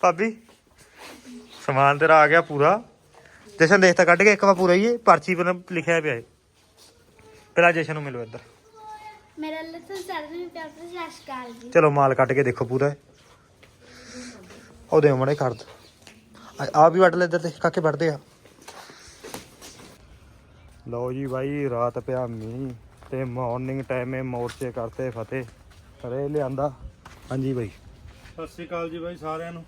ਭਾਬੀ ਸਮਾਨ ਤੇਰਾ ਆ ਗਿਆ ਪੂਰਾ। ਜਸ਼ਨ ਦੇਖ ਤਾਂ ਕੱਢ ਕੇ ਇੱਕ ਵਾਰ ਪੂਰਾ ਹੀ ਹੈ ਪਰਚੀ ਪਰ ਲਿਖਿਆ ਪਿਆ ਹੈ ਪਹਿਲਾਂ ਜਸ਼ਨ ਨੂੰ ਮਿਲੋ ਇੱਧਰ। ਮੇਰਾ ਨੂੰ ਪਿਆਰ ਜੀ ਚਲੋ ਮਾਲ ਕੱਢ ਕੇ ਦੇਖੋ ਪੂਰਾ। ਉਹਦੇ ਮੜੇ ਕਰ ਦੋ। ਆ ਵੀ ਵੱਢ ਲੈ ਇੱਧਰ ਤੇ ਕਾਕੇ ਵੱਢਦੇ ਆ। ਲਓ ਜੀ ਬਾਈ ਰਾਤ ਪਿਆ ਮੀਂਹ ਤੇ ਮਾਰਨਿੰਗ ਟਾਈਮੇ ਮੋਰਚੇ ਕਰਤੇ ਫਤਿਹ। ਰੇ ਲਿਆਂਦਾ। ਹਾਂਜੀ ਬਾਈ। ਸਤਿ ਸ਼੍ਰੀ ਅਕਾਲ ਜੀ ਬਾਈ ਸਾਰਿਆਂ ਨੂੰ।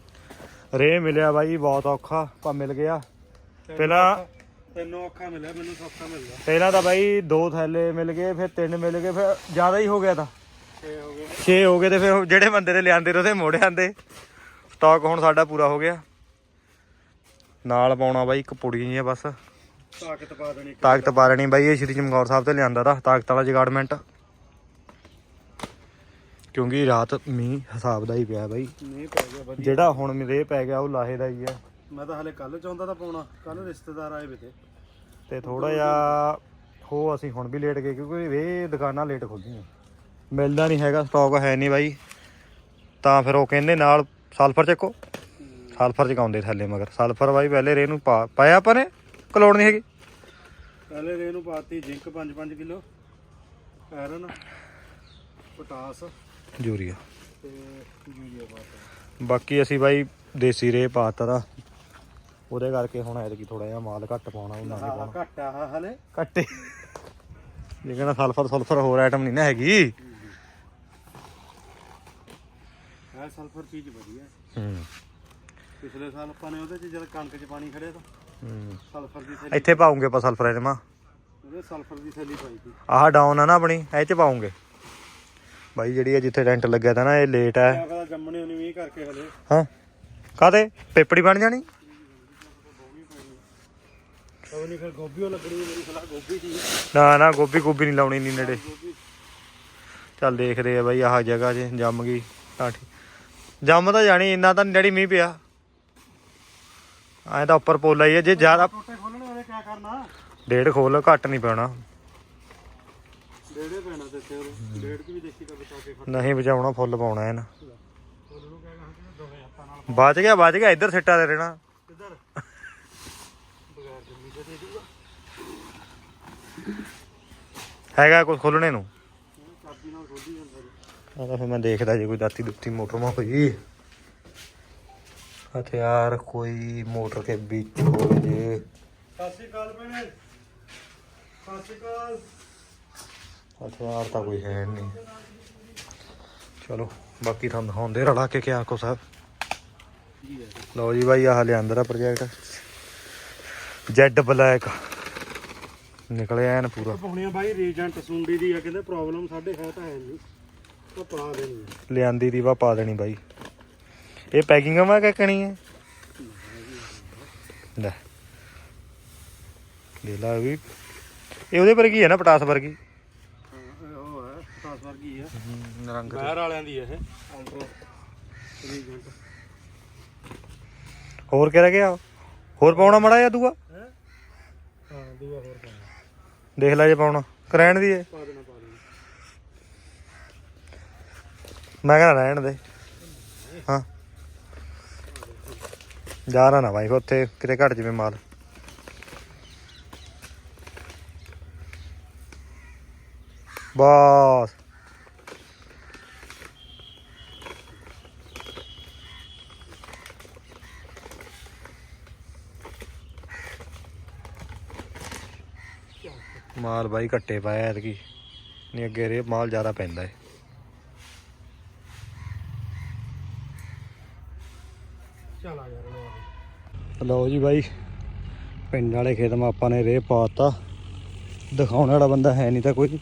ਰੇ ਮਿਲਿਆ ਬਾਈ ਬਹੁਤ ਔਖਾ ਪਰ ਮਿਲ ਗਿਆ। ਪਹਿਲਾਂ ਤੈਨੂੰ ਔਖਾ ਮਿਲਿਆ ਮੈਨੂੰ ਸੌਖਾ ਮਿਲ ਗਿਆ ਪਹਿਲਾਂ ਤਾਂ ਬਾਈ ਦੋ ਥੈਲੇ ਮਿਲ ਗਏ ਫਿਰ ਤਿੰਨ ਮਿਲ ਗਏ ਫਿਰ ਜ਼ਿਆਦਾ ਹੀ ਹੋ ਗਿਆ ਤਾਂ। 6 ਹੋ ਗਏ। 6 ਹੋ ਗਏ ਤੇ ਫਿਰ ਜਿਹੜੇ ਬੰਦੇ ਦੇ ਲਿਆਂਦੇ ਰਹੇ ਉਹਦੇ ਮੋੜ ਆਂਦੇ ਸਟਾਕ ਹੁਣ ਸਾਡਾ ਪੂਰਾ ਹੋ ਗਿਆ। ਨਾਲ ਪਾਉਣਾ ਬਾਈ ਇੱਕ ਪੁੜੀ ਜੀ ਬਸ। ਤਾਕਤ ਪਾ ਦੇਣੀ ਤਾਕਤ ਪਾ ਲੈਣੀ ਬਾਈ ਇਹ ਸ਼੍ਰੀ ਚਮਕੌਰ ਸਾਹਿਬ ਤੇ ਲਿਆਂਦਾ ਦਾ ਤਾਕਤ ਵਾਲਾ ਜਗਾੜਮੈਂਟ। ਕਿਉਂਕਿ ਰਾਤ ਮੀਂਹ ਹਿਸਾਬ ਦਾ ਹੀ ਪਿਆ ਬਾਈ। ਨਹੀਂ ਪੈ ਗਿਆ ਵਧੀਆ। ਜਿਹੜਾ ਹੁਣ ਮੀਂਹ ਪੈ ਗਿਆ ਉਹ ਲਾਹੇ ਦਾ ਹੀ ਆ। ਮੈਂ ਤਾਂ ਹਲੇ ਕੱਲ ਚਾਹੁੰਦਾ ਤਾਂ ਪਾਉਣਾ ਕੱਲ ਰਿਸ਼ਤੇਦਾਰ ਆਏ ਵੇ ਤੇ। ਤੇ ਥੋੜਾ ਜਿਹਾ ਹੋ ਅਸੀਂ ਹੁਣ ਵੀ ਲੇਟ ਗਏ ਕਿਉਂਕਿ ਇਹ ਦੁਕਾਨਾਂ ਲੇਟ ਖੁੱਲੀਆਂ ਮਿਲਦਾ ਨਹੀਂ ਹੈਗਾ ਸਟਾਕ ਹੈ ਨਹੀਂ ਬਾਈ। ਤਾਂ ਫਿਰ ਉਹ ਕਹਿੰਦੇ ਨਾਲ ਸਲਫਰ ਚੱਕੋ। ਸਲਫਰ ਚਕਾਉਂਦੇ ਥੱਲੇ ਮਗਰ। ਸਲਫਰ ਬਾਈ ਪਹਿਲੇ ਰੇ ਨੂੰ ਪਾ ਪਾਇਆ ਆਪਾਂ ਨੇ? ਕਲੋੜ ਨਹੀਂ ਹੈਗੀ? ਪਹਿਲੇ ਰੇ ਨੂੰ ਪਾਤੀ zinc 5-5 kilo. Iron potash. Urea. ਤੇ ਯੂਰੀਆ ਪਾਤਾ ਬਾਕੀ ਅਸੀਂ ਬਾਈ ਦੇਸੀ ਰੇ ਪਾਤਾ ਦਾ ਉਹਦੇ ਕਰਕੇ ਹੁਣ ਐਤਕੀ ਥੋੜਾ ਜਿਹਾ ਮਾਲ ਘੱਟ ਪਾਉਣਾ ਉਹਨਾਂ ਨੇ ਹਾਂ ਪਾਉਣਾ। ਘੱਟ ਆ ਹਲੇ। ਘੱਟੇ। ਜੇ ਕਹਿੰਦਾ ਸਲਫਰ ਸਲਫਰ ਹੋਰ ਆਈਟਮ ਨਹੀਂ ਨਾ ਹੈਗੀ। ਇਹ ਸਲਫਰ ਚੀਜ਼ ਵਧੀਆ। ਹੈ। ਹੂੰ ਪਿਛਲੇ ਸਾਲ ਆਪਾਂ ਨੇ ਉਹਦੇ ਚ ਜਦ ਕਣਕ ਚ ਪਾਣੀ ਖੜਿਆ ਤਾਂ ਹੂੰ। ਸਲਫਰ ਦੀ ਥੈਲੀ ਇੱਥੇ ਪਾਉਂਗੇ ਆਪਾਂ ਸਲਫਰ ਆਈਟਮਾਂ ਉਹਦੇ ਸਲਫਰ ਦੀ ਥੈਲੀ ਪਾਈ ਸੀ। ਆਹ ਡਾਊਨ ਆ ਨਾ ਆਪਣੀ ਇਹ ਚ ਪਾਉਂਗੇ। ਬਾਈ ਜਿਹੜੀ ਆ ਜਿੱਥੇ ਰੈਂਟ ਲੱਗਿਆ ਤਾ ਨਾ ਇਹ ਲੇਟ ਹੈ ਕਿਆ ਪਤਾ ਜੰਮਣੇ ਉਹਨੇ ਵੀ ਕਰਕੇ ਹਲੇ। ਹਾਂ। ਕਾਤੇ ਪੇਪੜੀ ਬਣ ਜਾਣੀ? ਉਹ ਨਹੀਂ ਫਿਰ ਗੋਭੀ ਉਹ ਲੱਗਣੀ ਮੇਰੀ ਸਲਾਹ ਗੋਭੀ ਸੀ ਨਾ ਨਾ ਗੋਭੀ ਗੋਭੀ ਨਹੀਂ ਲਾਉਣੀ ਨਹੀਂ ਨੇੜੇ। ਚੱਲ ਦੇਖਦੇ ਆ ਬਾਈ ਆਹ ਜਗ੍ਹਾ 'ਚ ਜੰਮ ਗਈ ਤਾਂ ਠੀਕ। ਜੰਮ ਤਾਂ ਜਾਣੀ ਇੰਨਾ ਤਾਂ ਨੀ ਡੈਡੀ ਮੀਂਹ ਪਿਆ। ਐਂ ਤਾਂ ਉੱਪਰ ਪੋਲਾ ਹੀ ਹੈ ਜੇ ਜ਼ਿਆਦਾ ਟੋਟੇ ਖੋਲਣੇ ਉਹਨੇ ਕਿਆ ਕਰਨਾ? ਡੇਢ ਖੋਲ ਘੱਟ ਨਹੀਂ ਪੈਣਾ। ਡੇੜੇ ਪੈਣਾ ਤੇ ਇੱਥੇ ਉਹਦੇ ਡੇਢ ਕੀ ਵੀ ਦੇਖੀ ਤਾਂ ਬਚਾ ਕੇ ਖੜ ਨਹੀਂ ਬਚਾਉਣਾ ਫੁੱਲ ਪਾਉਣਾ ਇਹਨਾਂ। ਉਹਨੂੰ ਕਹਿ ਕਹਾਂ ਦੋਵੇਂ ਆਪਾਂ ਨਾਲ ਬਚ ਗਿਆ ਬਚ ਗਿਆ ਇੱਧਰ ਸਿੱਟਾ ਦੇ ਰਹਿਣਾ। ਕਿੱਧਰ? ਬਗੈਰ ਜੰਮੀ ਤੇ ਦੇ ਦੂਗਾ ਹੈਗਾ ਕੁਝ ਖੋਲਣੇ ਨੂੰ? ਉਹਨੂੰ ਚਾਬੀ ਨਾਲ ਖੋਲੀ ਜਾਂਦਾ ਜੀ। ਆ ਤਾਂ ਫਿਰ ਮੈਂ ਦੇਖਦਾ ਜੇ ਕੋਈ ਦਾਤੀ ਦੁੱਤੀ ਮੋਟਰ ਮਾ ਹੋਈ। ਹਥਿਆਰ ਕੋਈ ਮੋਟਰ ਕੇ ਵਿੱਚ ਹੋ ਜੇ। ਸਤਿ ਸ਼੍ਰੀ ਅਕਾਲ ਭੈਣੇ। ਸਤਿ ਸ਼੍ਰੀ ਅਕਾਲ। ਹਥਿਆਰ ਤਾਂ ਕੋਈ ਹੈ ਨਹੀਂ ਚਲੋ ਬਾਕੀ ਤੁਹਾਨੂੰ ਦਿਖਾਉਂਦੇ ਰਲਾ ਕੇ ਕਿਆ ਕੋ ਸਾਹਿਬ। ਲਓ ਜੀ ਬਾਈ ਆਹ ਲਿਆਂਦਰ ਆ ਪ੍ਰੋਜੈਕਟ ਜੈਡ ਬਲੈਕ ਨਿਕਲਿਆ ਐਨ ਪੂਰਾ। ਪਾਉਣੀਆਂ ਬਾਈ ਰੀਜੈਂਟ ਸੁੰਡੀ ਦੀ ਆ ਕਹਿੰਦੇ ਪ੍ਰੋਬਲਮ ਸਾਡੇ ਹੈ ਤਾਂ ਹੈ ਨਹੀਂ ਉਹ ਪਾ ਦੇਣੀ ਆ। ਲਿਆਂਦੀ ਦੀ ਵਾ ਪਾ ਦੇਣੀ ਬਾਈ। ਇਹ ਪੈਕਿੰਗ ਮਾ ਕੱਕਣੀ ਹੈ ਲੈ। ਲੈ ਲਾ ਵੀ। ਇਹ ਉਹਦੇ ਵਰਗੀ ਹੈ ਨਾ ਪਟਾਸ ਵਰਗੀ ਹਾਂ ਇਹ ਉਹ ਹੈ ਪਤਾਸ ਵਰਗੀ ਆ। ਰੰਗ ਬਾਹਰ ਵਾਲਿਆਂ ਦੀ ਆ ਇਹ। ਅਲਟਰਾ ਰੀਜੈਂਟ ਹੋਰ ਕਿਹੜਾ ਗਿਆ? ਹੋਰ ਪਾਉਣਾ ਮੜਾ ਜਾਂ ਦੂਆ? ਹੈ? ਹਾਂ ਦੂਆ ਹੋਰ ਪਾਉਣਾ। ਦੇਖ ਲੈ ਜੇ ਪਾਉਣਾ। ਕਰੈਣ ਦੀ ਹੈ ਪਾ ਦੇਣਾ ਪਾ ਦੇਣਾ। ਮੈਂ ਕਹਿੰਦਾ ਰਹਿਣ ਦੇ। ਹਾਂ। ਜਾ ਨਾ ਨਾ ਬਾਈ ਉੱਥੇ ਕਿਤੇ ਘਟ ਜਵੇ ਮਾਲ। ਬਸ। ਮਾਲ ਬਾਈ ਘੱਟੇ ਪਾਇਆ ਐਤਕੀ। ਨਹੀਂ ਅੱਗੇ ਰੇ ਮਾਲ ਜ਼ਿਆਦਾ ਪੈਂਦਾ ਏ। ਚੱਲ ਯਾਰ। ਲਓ ਜੀ ਬਾਈ ਪਿੰਡ ਵਾਲੇ ਖੇਤ ਮਾ ਆਪਾਂ ਨੇ ਰੇਹ ਪਾਤਾ। ਦਿਖਾਉਣ ਵਾਲਾ ਬੰਦਾ ਹੈ ਨਹੀਂ ਤਾਂ ਕੋਈ।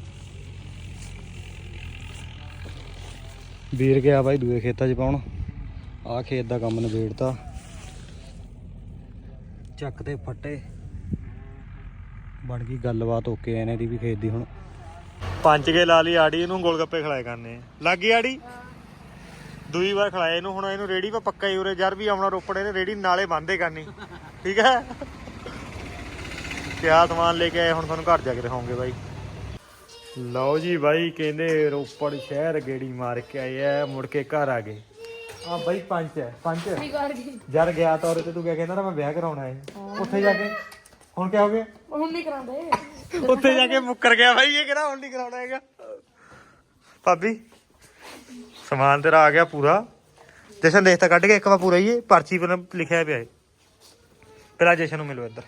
ਵੀਰ ਗਿਆ ਬਾਈ ਦੂਏ ਖੇਤਾਂ 'ਚ ਪਾਉਣ। ਆਹ ਖੇਤ ਦਾ ਕੰਮ ਨਿਬੇੜਤਾ। ਚੱਕ ਤੇ ਫੱਟੇ। ਬਣ ਗਈ ਗੱਲਬਾਤ ਓਕੇ ਐਨੇ ਦੀ ਵੀ ਖੇਤ ਦੀ ਹੁਣ। ਪੰਜ ਕੇ ਲਾ ਲਈ ਆੜੀ ਇਹਨੂੰ ਗੋਲ ਗੱਪੇ ਖਿਲਾਏ ਕਰਨੇ। ਲੱਗ ਗਈ ਆੜੀ? ਦੂਈ ਵਾਰ ਖਿਲਾਇਆ ਇਹਨੂੰ ਹੁਣ ਇਹਨੂੰ ਰੇੜੀ 'ਤੇ ਪੱਕਾ ਹੀ ਉਰੇ। ਜਰ ਵੀ ਆਉਣਾ ਰੋਪੜ ਇਹਨੇ ਰੇੜੀ ਨਾਲੇ ਬੰਦੇ ਕਰਨੀ। ਠੀਕ ਹੈ? ਕਿਆ ਸਮਾਨ ਲੈ ਕੇ ਆਏ ਹੁਣ ਤੁਹਾਨੂੰ ਘਰ ਜਾ ਕੇ ਦਿਖਾਉਂਗੇ ਬਾਈ। ਲਓ ਜੀ ਬਾਈ ਕਹਿੰਦੇ ਰੋਪੜ ਸ਼ਹਿਰ ਗੇੜੀ ਮਾਰ ਕੇ ਆਏ ਆ ਮੁੜ ਕੇ ਘਰ ਆ ਗਏ। ਆ ਬਾਈ ਪੰਜ ਹੈ ਪੰਜ ਯਾਰ ਗਿਆ ਤੌਰ ਤੇ ਤੂੰ ਕਿਆ ਕਹਿੰਦਾ ਨਾ ਮੈਂ ਵਿਆਹ ਕਰਾਉਣਾ ਹੈ। ਉੱਥੇ ਜਾ ਕੇ ਹੁਣ ਕਿਆ ਹੋ ਗਿਆ? ਹੁਣ ਨਹੀਂ ਕਰਾਉਂਦੇ। ਉੱਥੇ ਜਾ ਕੇ ਮੁੱਕਰ ਗਿਆ ਬਾਈ ਇਹ ਕਿਹੜਾ ਹੁਣ ਨਹੀਂ ਕਰਾਉਣਾ ਹੈਗਾ। ਭਾਬੀ ਸਮਾਨ ਤੇਰਾ ਆ ਗਿਆ ਪੂਰਾ। ਜਸ਼ਨ ਦੇਖ ਤਾਂ ਕੱਢ ਕੇ ਇੱਕ ਵਾਰ ਪੂਰਾ ਹੀ ਇਹ ਪਰਚੀ ਪਰ ਲਿਖਿਆ ਪਿਆ ਹੈ ਪਹਿਲਾਂ ਜਸ਼ਨ ਨੂੰ ਮਿਲੋ ਇੱਧਰ।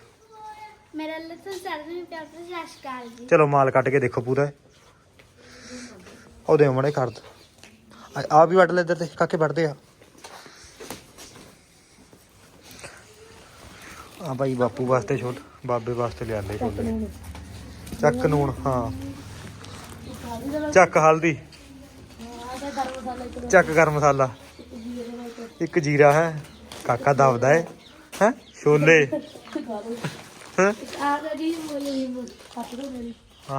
ਮੇਰਾ ਲੱਸਣ ਸਰਦ ਵਿੱਚ ਪਿਆਰ ਤੇ ਸਤਿ ਸ਼੍ਰੀ ਅਕਾਲ ਜੀ। ਚਲੋ ਮਾਲ ਕੱਢ ਕੇ ਦੇਖੋ ਪੂਰਾ ਉਹਦੇ ਮੜੇ ਕਰ ਦੋ। ਆ- ਆ ਵੀ ਵੱਢ ਲੈ ਇੱਧਰ ਤੇ ਕਾਕੇ ਵੱਢਦੇ ਆ। ਆ ਭਾਈ ਬਾਪੂ ਵਾਸਤੇ ਛੋਟ ਬਾਬੇ ਵਾਸਤੇ ਲਿਆਂਦੇ ਛੋਲੇ ਚੱਕ ਨੂਣ ਹਾਂ। ਚੱਕ ਹਲਦੀ। ਚੱਕ ਗਰਮ ਮਸਾਲਾ। ਇੱਕ ਜੀਰਾ ਹੈ। ਕਾਕਾ ਦਬਦਾ ਹੈ। ਹੈ? ਛੋਲੇ। ਹੈਂ?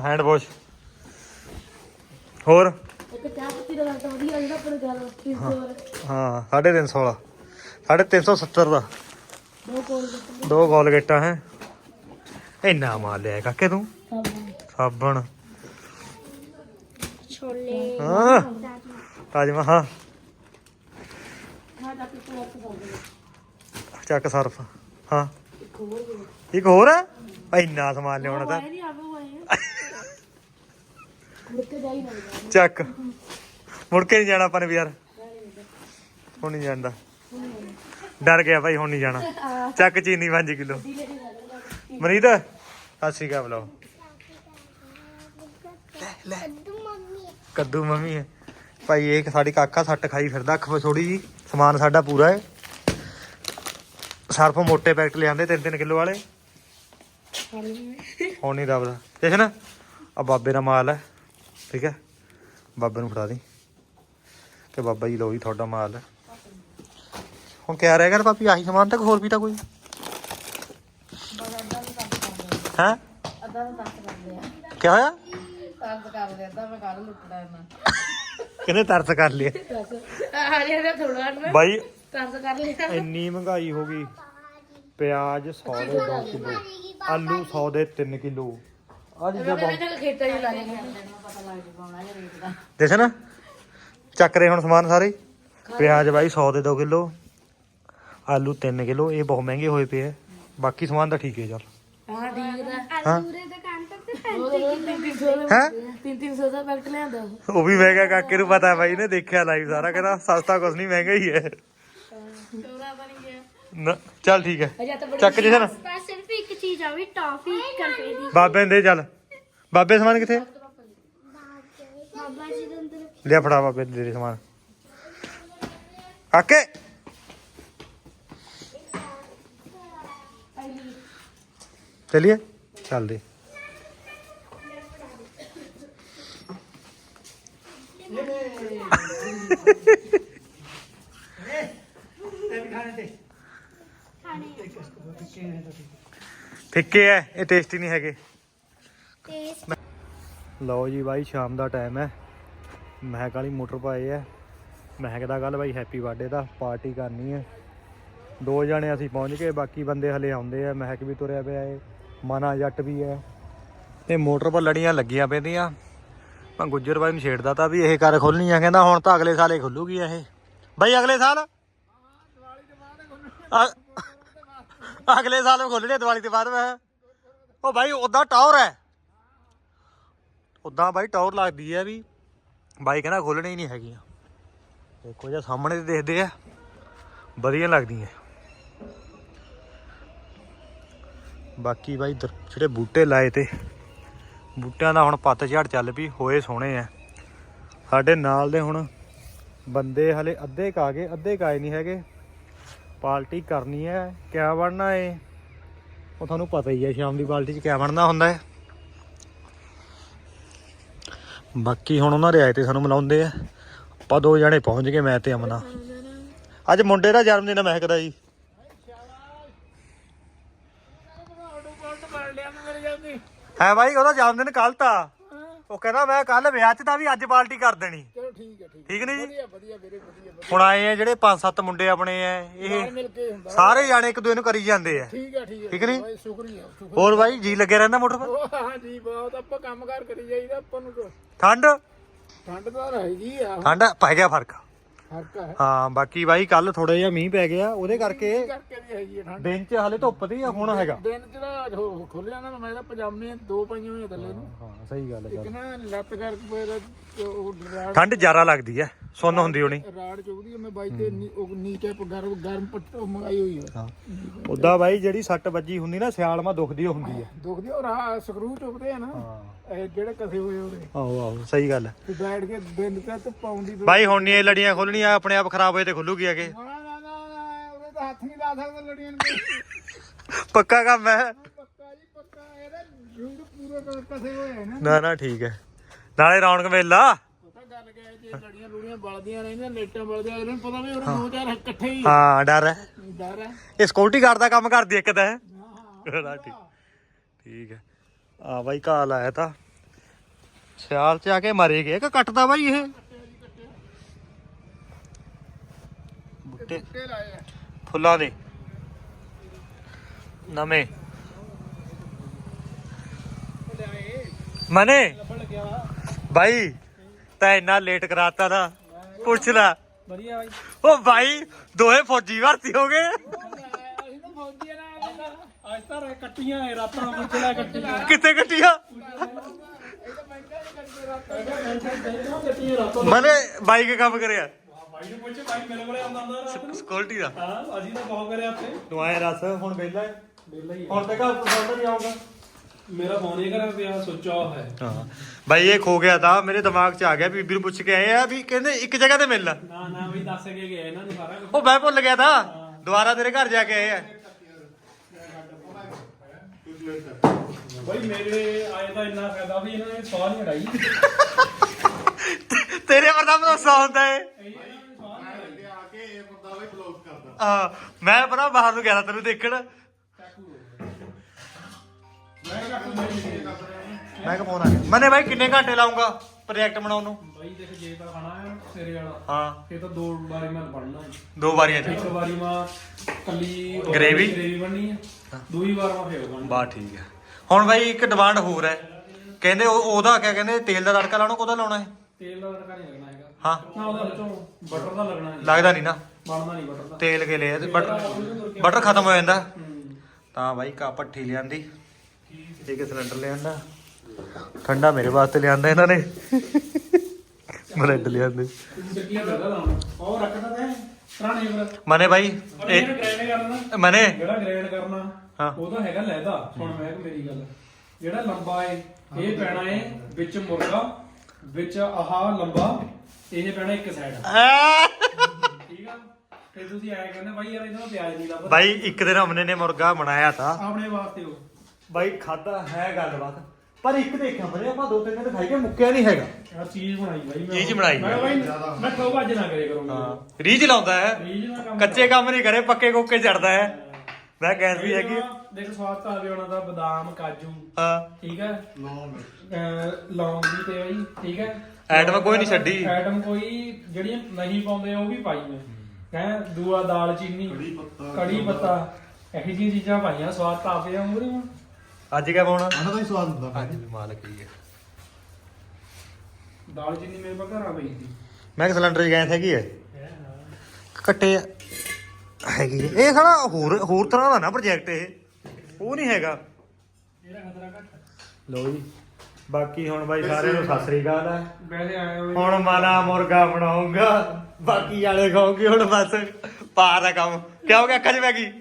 ਹੈਂਡ ਵਾਸ਼ ਹੋਰ? ਇੱਕ ਚਾਹ ਪੱਤੀ ਦਾ ਲੱਗਦਾ ਵਧੀਆ ਜਿਹੜਾ ਆਪਣੇ ਗੱਲ ਇਸ ਹੋਰ ਹਾਂ 350 ਵਾਲਾ 370 ਦਾ। ਦੋ ਕੋਲ ਦੋ ਗੋਲਗੇਟਾਂ ਹੈ। ਇੰਨਾ ਮਾਲ ਲਿਆ ਕਾਕੇ ਤੂੰ। ਸਾਬਣ। ਛੋਲੇ। ਹਾਂ। ਤਾਜਮਾ ਹਾਂ। ਹਾਂ ਕੱਟ ਕੇ ਰੱਖ ਸਕਦੇ ਚੱਕ ਸਰਫ ਹਾਂ। ਇੱਕ ਹੋਰ ਹੈ? ਇੰਨਾ ਸਮਾਨ ਲਿਆਉਣਾ ਤਾਂ। ਚੱਕ। ਮੁੜ ਕੇ ਨਹੀਂ ਜਾਣਾ ਆਪਾਂ ਨੇ ਵੀ ਯਾਰ ਹੁਣ ਨਹੀਂ ਜਾਂਦਾ। ਡਰ ਗਿਆ ਭਾਈ ਹੁਣ ਨਹੀਂ ਜਾਣਾ। ਚੱਕ ਚੀਨੀ 5 ਕਿਲੋ। ਮਰੀਦ ਸਤਿ ਸ਼੍ਰੀ ਅਕਾਲ ਬੁਲਾਓ। ਕੱਦੂ ਮੰਮੀ ਹੈ। ਭਾਈ ਇਹ ਸਾਡੀ ਕਾਕਾ ਸੱਟ ਖਾਈ ਫਿਰਦਾ ਅੱਖ ਥੋੜੀ ਜੀ। ਸਮਾਨ ਸਾਡਾ ਪੂਰਾ ਹੈ। ਸਰਫ ਮੋਟੇ ਪੈਕਟ ਲਿਆਂਦੇ 3-3 ਕਿਲੋ ਵਾਲੇ। ਹੁਣ ਨਹੀਂ ਦਬਦਾ। ਦੇਖ ਨਾ ਆ ਬਾਬੇ ਦਾ ਮਾਲ ਹੈ। ਠੀਕ ਹੈ। ਬਾਬੇ ਨੂੰ ਫੜਾ ਦੀ। ਕਿ ਬਾਬਾ ਜੀ ਲੋ ਜੀ ਤੁਹਾਡਾ ਮਾਲ ਹੈ। ਹੁਣ ਕਿਆ ਰਹਿ ਗਿਆ ਰੇ ਪਾਪੀ ਆਹੀ ਸਮਾਨ ਤੱਕ ਹੋਰ ਵੀ ਤਾਂ ਕੋਈ? ਹੈ? ਅੱਧਾ ਤਾਂ ਤੱਕ ਕਰਦੇ ਆ ਕਿਆ ਹੋਇਆ? ਤੰਦ ਕਰਦੇ ਅੱਧਾ ਮੈਂ ਕੱਲ ਲੁੱਟਦਾ ਇਹਨਾਂ ਕਿਹਨੇ ਤਰਸ ਕਰ ਲਿਆ? ਹਾਲੇ ਇਹਦਾ ਥੋੜਾ ਨਾ ਬਾਈ ਤੰਦ ਕਰ ਲਿਆ ਇੰਨੀ ਮਹਿੰਗਾਈ ਹੋ ਗਈ। ਪਿਆਜ਼ 100 ਦੇ 2 ਕਿਲੋ, ਆਲੂ 100 ਦੇ 3 ਕਿਲੋ। ਆ ਚੀਜ਼ਾਂ ਬਹੁਤ ਖੇਤਾਂ 'ਚ ਲਾ ਜਾਂਦੇ ਦੇ ਚੱਕ ਰਹੇ ਹੁਣ ਸਮਾਨ ਸਾਰੇ। ਪਿਆਜ਼ ਬਾਈ 100 ਦੇ 2 ਕਿਲੋ। ਆਲੂ 3 ਕਿਲੋ ਇਹ ਬਹੁਤ ਮਹਿੰਗੇ ਹੋਏ ਪਏ ਆ ਬਾਕੀ ਸਮਾਨ ਤਾਂ ਠੀਕ ਹੈ ਚੱਲ ਹਾਂ ਠੀਕ ਦਾ ਹਾਂ ਪੂਰੇ ਦੁਕਾਨ ਤੇ ਹੈ 3-300 ਦਾ ਪੈਕਟ ਲਿਆਂਦਾ ਉਹ ਵੀ ਮਹਿੰਗਾ ਕਾਕੇ ਨੂੰ ਪਤਾ ਬਾਈ ਨੇ ਦੇਖਿਆ ਲਾਈਵ ਸਾਰਾ ਕਹਿੰਦਾ ਸਸਤਾ ਕੁਛ ਨਹੀਂ ਮਹਿੰਗਾ ਹੀ ਹੈ ਤੋਰਾ ਬਣ ਗਿਆ ਨਾ ਚੱਲ ਠੀਕ ਹੈ ਅਜਾ ਤਾਂ ਚੱਕ ਜਸ਼ਨ ਬਸ ਸਿਰਫ ਇੱਕ ਚੀਜ਼ ਆ ਵੀ ਟੌਫੀ 1 ਰੁਪਏ ਦੀ ਬਾਬੇ ਨੂੰ ਦੇ ਚੱਲ ਬਾਬੇ ਸਮਾਨ ਕਿੱਥੇ ਬਾਬਾ ਜੀ ਦੇ ਅੰਦਰ ਲਿਆ ਫੜਾ ਬਾਬੇ ਦੇ ਦੇ ਸਮਾਨ ਕਾਕੇ ਚਲਿਏ ਚੱਲਦੇ ਫਿੱਕੇ ਐ ਇਹ ਟੇਸਟੀ ਨਹੀਂ ਹੈਗੇ ਤੇ ਲਓ ਜੀ ਬਾਈ ਸ਼ਾਮ ਦਾ ਟਾਈਮ ਹੈ। ਮਹਿਕ ਵਾਲੀ ਮੋਟਰ ਪਾਏ ਐ ਮਹਿਕ ਦਾ ਕੱਲ ਬਾਈ ਹੈਪੀ ਬਰਥਡੇ ਦਾ ਪਾਰਟੀ ਕਰਨੀ ਹੈ। ਦੋ ਜਣੇ ਅਸੀਂ ਪਹੁੰਚ ਗਏ ਬਾਕੀ ਬੰਦੇ ਹਲੇ ਆਉਂਦੇ ਆ। ਮਹਿਕ ਵੀ ਤੁਰਿਆ ਪਿਆ ਏ। ਮਨਾ ਜੱਟ ਵੀ ਹੈ। ਤੇ ਮੋਟਰ ਪਰ ਲੜੀਆਂ ਲੱਗੀਆਂ ਪੈਂਦੀਆਂ। ਮੈਂ ਗੁੱਜਰ ਬਾਈ ਨੂੰ ਛੇੜਦਾ ਤਾਂ ਵੀ ਇਹ ਕਰ ਖੋਲਣੀ ਆ ਕਹਿੰਦਾ ਹੁਣ ਤਾਂ ਅਗਲੇ ਸਾਲੇ ਖੁੱਲੂਗੀ ਇਹ। ਬਾਈ, ਅਗਲੇ ਸਾਲ? ਅ- ਅਗਲੇ ਸਾਲ ਖੋਲਣੇ ਦੀਵਾਲੀ ਤੋਂ ਬਾਅਦ ਮੈਂ। ਉਹ ਬਾਈ ਉਦਾਂ ਟੌਰ ਹੈ। ਉਦਾਂ ਬਾਈ ਟੌਰ ਲੱਗਦੀ ਹੈ ਵੀ, ਬਾਈ ਕਹਿੰਦਾ ਖੋਲਣੀ ਹੀ ਨਹੀਂ ਹੈਗੀਆਂ। ਦੇਖੋ ਜੇ ਸਾਹਮਣੇ ਦੇਖਦੇ ਆ। ਵਧੀਆ ਲੱਗਦੀਆਂ। ਬਾਕੀ ਬਾਈ ਦਰ- ਜਿਹੜੇ ਬੂਟੇ ਲਾਏ ਤੇ, ਬੂਟਿਆਂ ਦਾ ਹੁਣ ਪੱਤ ਝੜ ਚੱਲ ਪਈ, ਹੋਏ ਸੋਹਣੇ ਆ। ਸਾਡੇ ਨਾਲ ਦੇ ਹੁਣ ਬੰਦੇ ਹਲੇ ਅੱਧੇ ਕਾ ਗਏ, ਅੱਧੇ ਕਾਏ ਨਹੀਂ ਹੈਗੇ। ਪਾਰਟੀ ਕਰਨੀ ਹੈ, ਕਿਆ ਬਣਨਾ ਏ? ਉਹ ਤੁਹਾਨੂੰ ਪਤਾ ਹੀ ਹੈ ਸ਼ਾਮ ਦੀ ਪਾਰਟੀ 'ਚ ਕਿਆ ਬਣਨਾ ਹੁੰਦਾ ਹੈ ਬਾਕੀ ਹੁਣ ਉਹਨਾਂ ਦੇ ਆਏ ਤੇ ਸਾਨੂੰ ਮਿਲਾਉਂਦੇ ਆ। ਆਪਾਂ ਦੋ ਜਣੇ ਪਹੁੰਚ ਗਏ, ਮੈਂ ਤੇ ਅਮਨਾ। ਅੱਜ ਮੁੰਡੇ ਦਾ ਜਨਮ ਦਿਨ ਹੈ ਮਹਿਕ ਦਾ ਜੀ। ਹੈ ਭਾਈ ਉਹਦਾ ਜਨਮ ਦਿਨ ਕੱਲ ਤਾਂ। ਉਹ ਕਹਿੰਦਾ ਮੈਂ ਕੱਲ ਵਿਆਹ 'ਚ ਤਾਂ ਵੀ ਅੱਜ ਪਾਰਟੀ ਕਰ ਦੇਣੀ। ਚਲੋ ਠੀਕ ਹੈ ਠੀਕ ਠੀਕ ਨਹੀਂ ਜੀ? ਵਧੀਆ ਵੀਰੇ ਵਧੀਆ ਹੁਣ ਆਏ ਆ ਜਿਹੜੇ ਪੰਜ ਸੱਤ ਮੁੰਡੇ ਆਪਣੇ ਆ ਇਹ ਮਿਲ ਕੇ ਹੁੰਦਾ। ਸਾਰੇ ਜਾਣੇ ਇੱਕ ਦੂਜੇ ਨੂੰ ਕਰੀ ਜਾਂਦੇ ਆ। ਠੀਕ ਹੈ ਠੀਕ ਹੈ। ਠੀਕ ਨਹੀਂ? ਬਾਈ ਸ਼ੁਕਰੀਆ ਸ਼ੁਕਰ ਹੋਰ ਭਾਈ ਜੀ ਲੱਗਿਆ ਰਹਿੰਦਾ ਮੋਟਰ ਪਰ ਉਹ ਹਾਂ ਜੀ ਬਹੁਤ। ਆਪਾਂ ਕੰਮ ਕਾਰ ਕਰੀ ਜਾਈਦਾ ਆਪਾਂ ਨੂੰ ਤਾਂ ਠੰਡ? ਠੰਡ ਤਾਂ ਰਹੇਗੀ ਆ। ਠੰਡ ਪੈ ਗਿਆ ਫ਼ਰਕ। ਹੈ। ਹਾਂ ਬਾਕੀ ਬਾਈ ਕੱਲ ਥੋੜਾ ਜਿਹਾ ਮੀਂਹ ਪੈ ਗਿਆ ਉਹਦੇ ਕਰਕੇ ਕਰਕੇ ਵੀ ਹੈਗੀ ਹੈ ਠੰਡ। ਦਿਨ 'ਚ ਹਾਲੇ ਧੁੱਪ ਦੀ ਆ ਹੁਣ ਹੈਗਾ। ਦਿਨ ਜਿਹੜਾ ਖੁੱਲਿਆ ਨਾ ਮੈਂ ਤਾਂ ਪਜਾਮੇ ਦੋ ਪਾਈਆਂ ਹੋਈਆਂ ਥੱਲੇ ਨੂੰ। ਹਾਂ ਸਹੀ ਗੱਲ ਹੈ ਇੱਕ ਨਾ ਲੱਤ ਕਰਕੇ ਉਹ ਰਾੜ ਠੰਡ ਜ਼ਿਆਦਾ ਲੱਗਦੀ ਹੈ ਸੁੰਨ ਹੁੰਦੀ ਹੋਣੀ। ਰਾੜ ਚੁਗਦੀ ਮੈਂ ਬਾਈ ਤੇ ਨੀ- ਉਹ ਨੀਚੇ ਪ- ਗਰਮ ਗਰਮ ਪੱਟੋ ਮੰਗਾਈ ਹੋਈ ਹੈ। ਹਾਂ। ਉਦਾਂ ਬਾਈ ਜਿਹੜੀ ਸੱਟ ਵੱਜੀ ਹੁੰਦੀ ਨਾ ਸਿਆਲ ਮਾ ਦੁਖਦੀ ਓ ਹੁੰਦੀ ਹੈ। ਦੁਖਦੀ ਉਹ ਰਾਹ ਸਕਰੂ ਚੁਗਦੇ ਆ ਨਾ ਹਾਂ। ਇਹ ਜਿਹੜੇ ਕਸੇ ਹੋਏ ਉਹਦੇ। ਆਹੋ ਆਹੋ ਸਹੀ ਗੱਲ ਹੈ। ਤੇ ਬੈਠ ਕੇ ਬਿੰਦ ਤੇ ਧੁੱਪ ਆਉਂਦੀ ਤੇ- ਬਾਈ ਹੁਣ ਨਹੀਂ ਇਹ ਲੜੀਆਂ ਖੋਲਣੀਆਂ ਆਪਣੇ ਆਪ ਖਰਾਬ ਹੋਏ ਤੇ ਖੁੱਲੂਗੀ ਅਗੇ ਨਾ ਨਾ ਨਾ ਨਾ ਉਹਦੇ ਤਾਂ ਹੱਥ ਨਹੀਂ ਲਾ ਸਕਦੇ ਲੜੀਆਂ ਨੂੰ। ਪੱਕਾ ਕੰਮ ਹੈ। ਪੱਕਾ ਜੀ ਪੱਕਾ। ਇਹਦੇ ਜੁੰਗ ਪੂਰੇ ਕ- ਕਸੇ ਹੋਏ ਆ ਨਾ। ਨਾ ਨਾ ਠੀਕ ਹੈ। ਨਾਲੇ ਰੌਣਕ ਮੇਲਾ ਪਤਾ ਗੱਲ ਕਿਆ ਹੈ, ਜੇ ਲੜੀਆਂ ਲੂੜੀਆਂ ਬਲਦੀਆਂ ਰਹਿੰਦੀਆਂ ਲੇਟਾਂ ਬਲਦੀਆਂ ਇਹਨਾਂ ਨੂੰ ਪਤਾ ਵੀ ਉਹਨਾਂ ਦੋ ਚਾਰ ਇਕੱਠੇ ਹੀ ਹਾਂ ਡਰ ਹੈ। ਡਰ ਹੈ। ਇਹ ਸਿਕਿਉਰਿਟੀ ਗਾਰਡ ਦਾ ਕੰਮ ਕਰਦੀ ਇੱਕ ਤਾਂ। ਹੈ ਹਾਂ ਨਾ ਠੀਕ। ਠੀਕ ਹੈ। ਆ ਬਾਈ ਕਾਲ ਆਇਆ ਤਾਂ। ਸਿਆਲ ਚ ਆ ਕੇ ਮਾਰੇ ਗਏ। ਕਿ ਕੱਟਦਾ ਬਾਈ ਇਹ। ਬੁੱਟੇ ਫੁੱਲਾਂ ਦੇ। ਨਵੇਂ। ਮਨੇ ਬਾਈ ਤੈਂ ਇੰਨਾ ਲੇਟ ਕਰਾਤਾ ਨਾ ਪੁੱਛ ਲੈ। ਵਧੀਆ ਬਾਈ। ਉਹ ਬਾਈ ਦੋਹੇ ਫੌਜੀ ਭਰਤੀ ਹੋ ਗਏ। ਅੱਜ ਤਾਂ ਕੱਟੀਆਂ ਰਾਤਾਂ ਕੱਟੀਆਂ। ਕਿੱਥੇ ਕੱਟੀਆਂ? ਦੇ ਮਨੇ ਬਾਈ ਕੇ ਕੰਮ ਕਰਿਆ? ਬਾਈ ਨੂੰ ਪੁੱਛ ਬਾਈ ਮੇਰੇ ਕੋਲੇ ਆਉਂਦਾ ਹੁੰਦਾ ਰਾਤ ਸਿਕਿਉਰਿਟੀ ਦਾ। ਹਾਂ ਅਸੀਂ ਤਾਂ ਬਹੁਤ ਕਰਿਆ ਉੱਥੇ। ਤੂੰ ਆਏ ਰਸ ਹੁਣ ਵਿਹਲਾ ਹੈ ਵਿਹਲਾ ਹੀ ਹੁਣ ਤੱਕ ਪਸੰਦ ਨਹੀਂ ਆਊਗਾ। ਮੇਰਾ ਫੋਨ ਹੀ ਕਰਾ ਪਿਆ ਸੁੱਚ ਆਫ ਹੈ। ਹਾਂ। ਬਾਈ ਇਹ ਖੋ ਗਿਆ ਤਾਂ ਮੇਰੇ ਦਿਮਾਗ 'ਚ ਆ ਗਿਆ ਬੀਬੀ ਨੂੰ ਪੁੱਛ ਕੇ ਆਏ ਆ ਵੀ ਕਹਿੰਦੇ ਇੱਕ ਜਗ੍ਹਾ ਤੇ ਮਿਲਣਾ ਨਾ ਨਾ ਵੀ ਦੱਸ ਕੇ ਗਿਆ ਇਹਨਾਂ ਨੂੰ ਸਾਰਾ ਉਹ ਮੈਂ ਭੁੱਲ ਗਿਆ ਤਾਂ। ਦੁਬਾਰਾ ਤੇਰੇ ਘਰ ਜਾ ਕੇ ਆਏ ਆ। ਬਾਈ ਮੇਰੇ ਆਏ ਤਾਂ ਇੰਨਾ ਫਾਇਦਾ ਵੀ ਇਹਨਾਂ ਨੇ ਸਵਾਲ ਨਹੀਂ ਹਟਾਈ ਤੇਰੇ ਪਰ ਤਾਂ ਭਰੋਸਾ ਹੁੰਦਾ ਏ। ਹਾਂ ਮੈਂ ਪਰਾਂ ਬਾਹਰ ਨੂੰ ਗਿਆ ਤਾ ਤੈਨੂੰ ਦੇਖਣ। ਮੈਂ ਕਿਹਾ ਫੋਨ ਆ ਗਿਆ। ਮਨੇ ਬਾਈ ਕਿੰਨੇ ਘੰਟੇ ਲਾਉਂਗਾ ਪ੍ਰੋਜੈਕਟ ਬਣਾਉਣ ਨੂੰ? ਬਾਈ ਦੇਖ ਜੇ ਤਾਂ ਖਾਣਾ ਹੈ ਸਿਰੇ ਵਾਲਾ ਹਾਂ। ਇਹ ਤਾਂ ਦੋ ਵਾਰੀ ਮੈਂ ਬਣਨਾ ਦੋ ਵਾਰੀਆਂ ਚ। ਇੱਕ ਵਾਰੀ ਮੈਂ ਕੱਲੀ Gravy? ਗ੍ਰੇਵੀ ਬਣਨੀ ਹੈ। ਦੂਈ ਵਾਰ ਮੈਂ ਫੇਰ ਬਣਨਾ। ਬਾ ਠੀਕ ਹੈ। ਹੁਣ ਬਾਈ ਇੱਕ ਡਿਮਾਂਡ ਹੋਰ ਹੈ। ਕਹਿੰਦੇ ਉਹ- ਉਹਦਾ ਕਿਆ ਕਹਿੰਦੇ ਤੇਲ ਦਾ ਤੜਕਾ ਲਾਉਣਾ ਕੋਦਾ ਲਾਉਣਾ ਹੈ? ਤੇਲ ਦਾ ਤੜਕਾ ਨਹੀਂ ਲੱਗਣਾ ਹੈਗਾ। ਹਾਂ। ਨਾ ਉਹਦੇ ਵਿੱਚੋਂ ਬਟਰ ਦਾ ਲੱਗਣਾ ਹੈ। ਲੱਗਦਾ ਨਹੀਂ ਨਾ। ਬਣਦਾ ਨਹੀਂ ਬਟਰ ਦਾ। ਤੇਲ ਕੇ ਲਿਆ ਤੇ ਬਟਰ ਬਟਰ ਖਤਮ ਹੋ ਜਾਂਦਾ। ਹੂੰ। ਤਾਂ ਬਾਈ ਕਾ ਪੱਠੀ ਲਿਆਂਦੀ। ਇੱਕ ਸਿਲੰਡਰ ਲਿਆਂਦਾ। ਠੰਡਾ ਮੇਰੇ ਵਾਸਤੇ ਲਿਆਂਦਾ ਇਹਨਾਂ ਨੇ। ਬ੍ਰੈਡ ਲਿਆਂਦੇ। ਉਹ ਰੱਖਦਾ ਤਾਂ ਹੈ ਮਨੇ ਬਾਈ ਪਰ ਇਹ ਇਹਨੂੰ ਗ੍ਰੈਂਡ ਕਰਨਾ ਮਨੇ। ਜਿਹੜਾ ਗ੍ਰੈਂਡ ਕਰਨਾ ਹਾਂ। ਉਹਦਾ ਹੈਗਾ ਲੈਦਾ। ਸੁਣ ਮੈਂ ਮੇਰੀ ਗੱਲ। ਜਿਹੜਾ ਲੰਬਾ ਏ ਇਹ ਪੈਣਾ ਏ ਵਿੱਚ ਮੁਰਗਾ ਵਿੱਚ ਆਹ ਲੰਬਾ ਇਹ ਪੈਣਾ ਇੱਕ ਸਾਈਡ! ਠੀਕ ਤੁਸੀਂ ਐ ਕਹਿੰਦੇ ਬਾਈ ਯਾਰ ਇਹਨਾਂ ਪਿਆਜ਼ ਨਹੀਂ ਲੱਭਦਾ। ਬਾਈ ਇੱਕ ਦਿਨ ਹਮਨੇ ਨੇ ਮੁਰਗਾ ਬਣਾਇਆ ਤਾਂ। ਆਪਣੇ ਵਾਸਤੇ ਉਹ। ਬਾਈ ਖਾਦਾ ਹੈ ਗੱਲਬਾਤ ਪਰ ਇੱਕ ਦੇਖਿਆ ਮਨੇ ਆਪਾਂ ਦੋ ਤਿੰਨ ਦਿਨ ਖਾਈ ਕੇ ਮੁੱਕਿਆ ਨਹੀਂ ਹੈਗਾ। ਚੀਜ਼ ਬਣਾਈ ਬਾਈ ਮੈਂ। ਚੀਜ਼ ਬਣਾਈ ਮੈਂ ਬਾਈ ਮੈਂ ਖੋ ਭੱਜ ਨਾ ਕਰੇ ਕਰੂੰਗਾ। ਹਾਂ। ਰੀਝ ਲਾਉਂਦਾ ਹੈ। ਰੀਜ ਨਾ ਕੰਮ ਕੱਚੇ ਕੰਮ ਨਹੀਂ ਕਰੇ ਪੱਕੇ ਕੋਕੇ ਚੜਦਾ ਹੈ। ਮੈਂ ਗੈਸ ਵੀ ਹੈਗੀ। ਦੇਖ ਸਵਾਦ ਤਾਂ ਆਵੇ ਉਹਨਾਂ ਦਾ ਬਦਾਮ ਕਾਜੂ। ਹਾਂ। ਠੀਕ ਹੈ? ਲੌਂਗ। ਲੌਂਗ ਵੀ ਤੇ ਬਾਈ ਠੀਕ ਹੈ? ਐਟਮ ਕੋਈ ਨਹੀਂ ਛੱਡੀ। ਐਟਮ ਕੋਈ ਜਿਹੜੀਆਂ ਨਹੀਂ ਪਾਉਂਦੇ ਉਹ ਵੀ ਪਾਈ ਨੇ ਹੈ ਦੂਆ ਦਾਲ ਚੀਨੀ ਕੜੀ ਪੱਤਾ ਇਹੋ ਜਿਹੀਆਂ ਚੀਜ਼ਾਂ ਪਾਈਆਂ ਸਵਾਦ ਤਾਂ ਆਪੇ ਆ ਮੂਰੇ ਅੱਜ ਕਿਆ ਪਾਉਣਾ? ਉਹਨਾਂ ਦਾ ਹੀ ਸਵਾਦ ਹੁੰਦਾ ਅੱਜ ਵੀ ਮਾਲਕ ਹੀ ਹੈ। ਦਾਲ ਚੀਨੀ ਮੇਰੇ ਕੋਲ ਘਰ ਆ ਪਈ ਸੀ। ਮੈਂ ਕਿ ਸਿਲੰਡਰ 'ਚ ਗੈਸ ਹੈਗੀ ਹੈ। ਕੱਟੇ। ਹੈਗੀ ਹੈ। ਇਹ ਸਾਲਾ ਹੋਰ ਹੋਰ ਤਰ੍ਹਾਂ ਦਾ ਨਾ ਪ੍ਰੋਜੈਕਟ ਇਹ। ਉਹ ਨਹੀਂ ਹੈਗਾ। ਇਹਦਾ ਖਤਰਾ ਘੱਟ ਲੋ ਜੀ। ਬਾਕੀ ਹੁਣ ਬਾਈ ਸਾਰਿਆਂ ਨੂੰ ਸਤਿ ਸ੍ਰੀ ਅਕਾਲ ਹੈ। ਵੈਸੇ ਆਏ ਹੋਏ ਹੁਣ ਮਾਲਾ ਮੁਰਗਾ ਬਣਾਉਂਗਾ ਬਾਕੀ ਵਾਲੇ ਖਾਉਂਗੇ ਹੁਣ ਬਸ। ਪਾ ਦਾ ਕੰਮ। ਕਿਆ ਹੋ ਗਿਆ ਅੱਖਾਂ 'ਚ ਪੈ ਗਈ?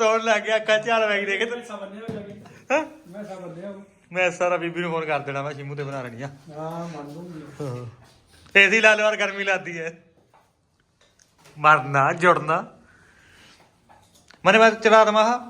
ਰੋਣ ਲੱਗ ਗਿਆ ਅੱਖਾਂ 'ਚ ਝਾਲ ਪੈ ਗਈ ਦੇਖ। ਸਭ ਬੰਦੇ ਹੋ ਜਾਗੀ। ਹੈਂ? ਮੈਂ ਸਭ ਹੋ। ਮੈਂ ਸਾਰਾ ਬੀਬੀ ਨੂੰ ਫੋਨ ਕਰ ਦੇਣਾ ਮੈਂ ਸ਼ਿਮੂ ਤੇ ਬਣਾ ਲੈਣੀ ਆ। ਹਾਂ ਮੰਨ ਲੂੰਗੀ। ਏਸੀ ਲਾ ਲਵਾਰ ਗਰਮੀ ਲੱਗਦੀ ਹੈ ਮਰਨਾ ਜੁੜਨਾ। ਮਨੇ ਮੈਂ ਚਲਾ ਦਮਾ